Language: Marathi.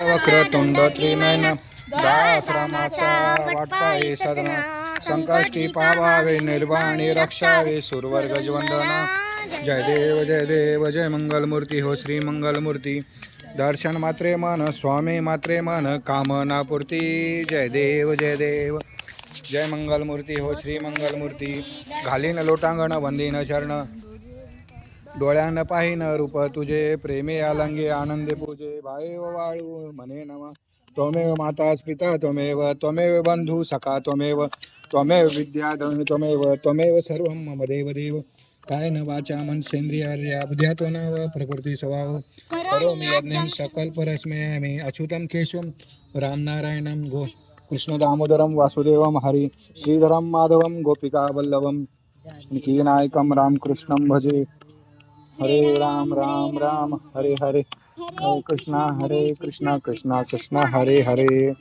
वक्रतुंड त्रिनयन दास रामाचा वाटपाये सदना संकष्टी पावावे निर्वाणी रक्षावे सुरवर गजवंदना जय देव जय देव जय मंगलमूर्ती हो श्री मंगलमूर्ती। दर्शन मात्रे मन स्वामी मात्रे मन कामना पूर्ती। जय देव जय देव। जय मंगलमूर्ती हो श्री मंगलमूर्ती। घालीन लोटांगण वंदीन शरण। डोळ्यानं पाहिन रूप तुझे प्रेमे अलंगे आनंदे पूजे भाई वाळू म्हणे नम त्वमेव माता पिता त्वमेव त्वमेव बंधू सखा त्वमेव त्वमेव विद्या त्वमेव त्वमेव सर्व मम देव देव. काय न वाचा मन सेंद्रिया बुद्ध्यात्व नाव प्रकृती स्वभाव. करोमि यज्ञं सकल परस्मयामी अच्युतम केशवं रामनारायणं गो. कृष्णदामोदरं वासुदेवं हरि श्रीधरं माधवं गोपिकावल्लभं निकीनायकं रामकृष्णं भजे. हरे राम राम राम हरे हरे. कृष्णा हरे कृष्णा कृष्णा कृष्णा हरे हरे.